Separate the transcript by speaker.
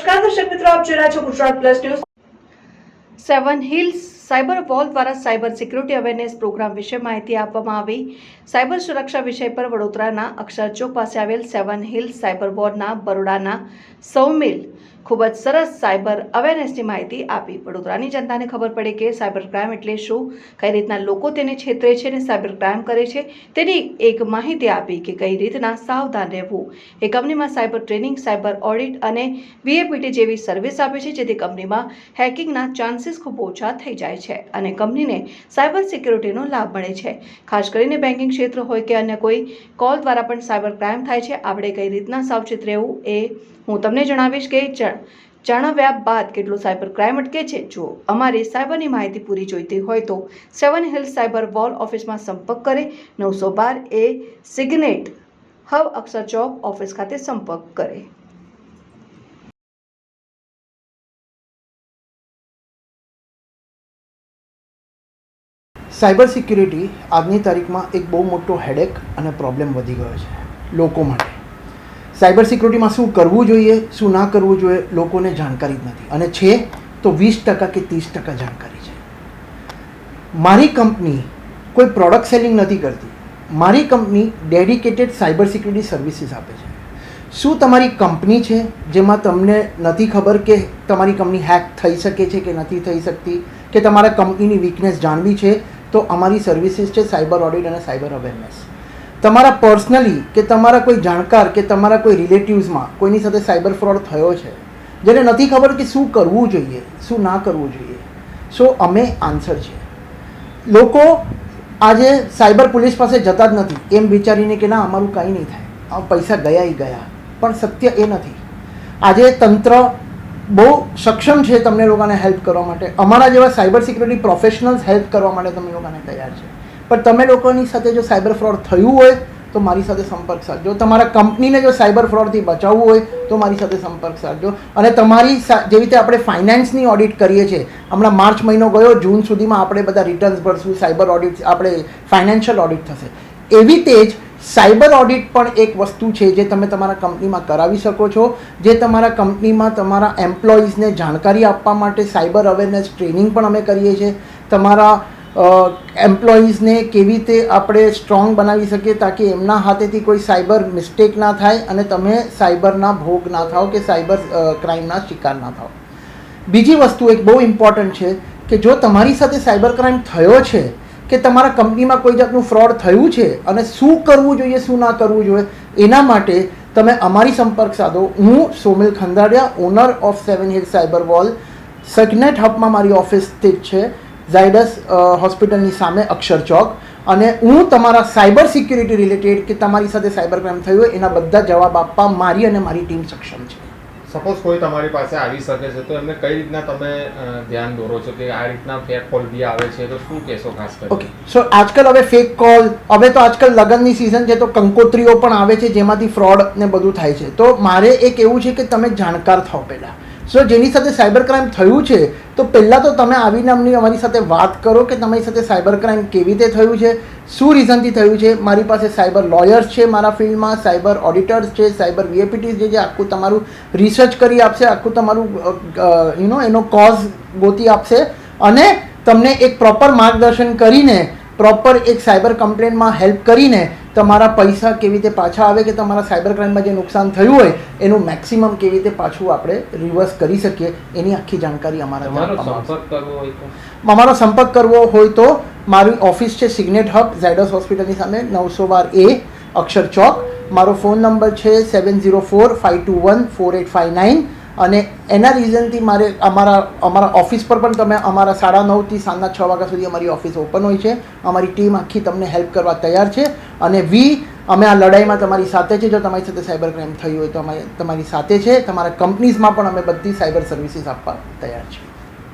Speaker 1: નમસ્કાર, દર્શક મિત્રો, આપ જોઈ રહ્યા છો Gujarat plus news. Seven hills cyber wall દ્વારા સાયબર સિક્યુરિટી અવેરનેસ પ્રોગ્રામ વિશે માહિતી આપવામાં આવી. સાયબર સુરક્ષા વિષય પર વડોદરાના અક્ષરચોક પાસે આવેલ સેવન હિલ્સ સાયબર વોરના બરોડાના સૌમિલ ખૂબ જ સરસ સાયબર અવેરનેસની માહિતી આપી. વડોદરાની જનતાને ખબર પડે કે સાયબર ક્રાઇમ એટલે શું? કઈ રીતના લોકો તેને છેતરે છે અને સાયબર ક્રાઇમ કરે છે? તેની એક માહિતી આપી કે કઈ રીતના સાવધાન રહેવું. એ કંપનીમાં સાયબર ટ્રેનિંગ, સાયબર ઓડિટ અને વીએપીટી જેવી સર્વિસ આપે છે, જેથી કંપનીમાં હેકિંગના ચાન્સીસ ખૂબ ઓછા થઈ જાય છે અને કંપનીને સાયબર સિક્યુરિટીનો લાભ મળે છે. ખાસ કરીને બેન્કિંગ ક્ષેત્ર હોય કે અન્ય કોઈ કોલ દ્વારા પણ સાયબર ક્રાઇમ થાય છે. આપણે કઈ રીતના સાવચેત રહેવું એ હું તમને જણાવીશ કે જ- જણાવ્યા બાદ કેટલું સાયબર ક્રાઇમ અટકે છે? જો અમારે સાયબરની માહિતી પૂરી જોઈતી હોય તો સેવન હિલ સાયબર વોલ ઓફિસમાં સંપર્ક કરે, નવસો બાર એ સિગ્નેટ હબ અક્ષર ચોક ઓફિસ ખાતે સંપર્ક કરે.
Speaker 2: સાયબર સિક્યુરિટી આજની તારીખમાં એક બહુ મોટો હેડેક અને પ્રોબ્લેમ વધી ગયો છે લોકો માટે. સાયબર સિક્યુરિટીમાં શું કરવું જોઈએ, શું ના કરવું જોઈએ, લોકોને જાણકારી જ નથી. અને છે તો વીસ ટકા કે ત્રીસ ટકા જાણકારી છે. મારી કંપની કોઈ પ્રોડક્ટ સેલિંગ નથી કરતી. મારી company dedicated cyber security services આપે છે. શું તમારી કંપની છે જેમાં તમને નથી ખબર કે તમારી કંપની હેક થઈ શકે છે કે નથી થઈ શકતી? કે તમારા કંપનીની વીકનેસ જાણવી છે? તો અમારી સર્વિસીસ છે સાયબર ઓડિટ અને સાયબર અવેરનેસ તમારા પર્સનલી કે તમારા કોઈ જાણકાર કે તમારા કોઈ રિલેટિવ્સમાં કોઈની સાથે સાયબર ફ્રોડ થયો છે, જેને નથી ખબર કે શું કરવું જોઈએ, શું ના કરવું જોઈએ. સો અમે આન્સર છે. લોકો આજે સાયબર પોલીસ પાસે જતા જ નથી. એમ વિચારીને કે ના, અમારું કંઈ નહીં થાય. આ પૈસા ગયા એ ગયા. પણ સત્ય એ નથી. આજે તંત્ર બહુ સક્ષમ છે તમને લોકોને હેલ્પ કરવા માટે. અમારા જેવા સાયબર સિક્યુરિટી પ્રોફેશનલ્સ હેલ્પ કરવા માટે તમે લોકોને તૈયાર છે. પણ તમે લોકોની સાથે જો સાયબર ફ્રોડ થયું હોય, તો મારી સાથે સંપર્ક સાધજો. તમારા કંપનીને જો સાયબર ફ્રોડથી બચાવવું હોય, તો મારી સાથે સંપર્ક સાધજો. અને તમારી જેવી રીતે આપણે ફાઇનાન્સની ઓડિટ કરીએ છીએ, હમણાં માર્ચ મહિનો ગયો, જૂન સુધીમાં આપણે બધા રિટર્ન્સ ભરશું, સાયબર ઓડિટ, આપણે ફાઇનાન્શિયલ ઓડિટ થશે. એવી રીતે જ સાયબર ઓડિટ પણ એક વસ્તુ છે જે તમે તમારા કંપનીમાં કરાવી શકો છો, જે તમારા કંપનીમાં તમારા એમ્પ્લોઈઝને જાણકારી આપવા માટે સાયબર અવેરનેસ ટ્રેનિંગ પણ અમે કરીએ છીએ. તમારા એમ્પ્લોઈઝને કેવી રીતે આપણે સ્ટ્રોંગ બનાવી શકીએ તાકી એમના હાથેથી કોઈ સાયબર મિસ્ટેક ના થાય અને તમે સાયબરના ભોગ ના થાઓ કે સાયબર ક્રાઇમના શિકાર ના થાઓ. બીજી વસ્તુ એક બહુ ઇમ્પોર્ટન્ટ છે કે જો તમારી સાથે સાયબર ક્રાઇમ થયો છે, કે તમારા કંપનીમાં કોઈ જાતનું ફ્રોડ થયું છે અને શું કરવું જોઈએ, શું ના કરવું જોઈએ, એના માટે તમે અમારી સંપર્ક સાધો. હું Somil Khandadiya owner of seven hill cyber wall સગનેટ હબમાં મારી ઓફિસ સ્થિત છે. ઝાયડસ હોસ્પિટલની સામે અક્ષર ચોક. અને હું તમારા સાયબર સિક્યુરિટી રિલેટેડ કે તમારી સાથે સાયબર ક્રાઇમ થયું હોય એના બધા જવાબ આપવા મારી અને મારી ટીમ સક્ષમ છે.
Speaker 3: સપોઝ કોઈ તમારી પાસે આવી શકે છે તો એમને કઈ રીતના તમે ધ્યાન દોરો છો કે આ રીતના ફેક કોલ બી આવે છે તો શું કહેશો ખાસ
Speaker 2: ઓકે સો આજકાલ હવે ફેક કોલ હવે તો આજકાલ લગ્નની સિઝન છે તો કંકોત્રીઓ પણ આવે છે જેમાંથી ફ્રોડ ને બધું થાય છે. તો મારે એક એવું છે કે તમે જાણકાર થાઓ પહેલાં. સો જેની સાથે સાયબર ક્રાઇમ થયું છે, તો પહેલાં તો તમે આવીને નામની અમારી સાથે વાત કરો કે તમારી સાથે સાયબર ક્રાઇમ કેવી રીતે થયું છે, શું રીઝનથી થયું છે? મારી પાસે સાયબર લોયર્સ છે મારા ફિલ્ડમાં સાયબર ઓડિટર્સ છે સાયબર વીએપીટીસ છે જે આખું તમારું રિસર્ચ કરી આપશે, આખું તમારું યુ નો એનો કોઝ ગોતી આપશે. અને તમને એક પ્રોપર માર્ગદર્શન કરીને પ્રોપર એક સાયબર કમ્પ્લેનમાં હેલ્પ કરીને તમારા પૈસા કેવી રીતે પાછા આવે કે તમારા સાયબર ક્રાઇમમાં જે નુકસાન થયું હોય એનું મેક્સિમમ કેવી રીતે પાછું આપણે રિવર્સ કરી શકીએ એની આખી જાણકારી અમારા અમારો સંપર્ક કરવો હોય તો મારી ઓફિસ છે સિગ્નેટ હબ ઝાયડસ હોસ્પિટલની સામે નવસો બાર એ અક્ષર ચોક. મારો ફોન નંબર છે seven zero four five two one four eight five nine અને એના રીઝનથી મારે અમારા અમારા ઓફિસ પર પણ તમે અમારા સાડા નવથી સાંજના છ વાગ્યા સુધી અમારી ઓફિસ ઓપન હોય છે. અમારી ટીમ આખી તમને હેલ્પ કરવા તૈયાર છે. અને વી અમે આ લડાઈમાં તમારી સાથે છે. જો તમારી સાથે સાયબર ક્રાઇમ થયું હોય તો અમારી, તમારી સાથે છે. તમારા કંપનીઝમાં પણ અમે બધી સાયબર સર્વિસીસ આપવા તૈયાર છીએ.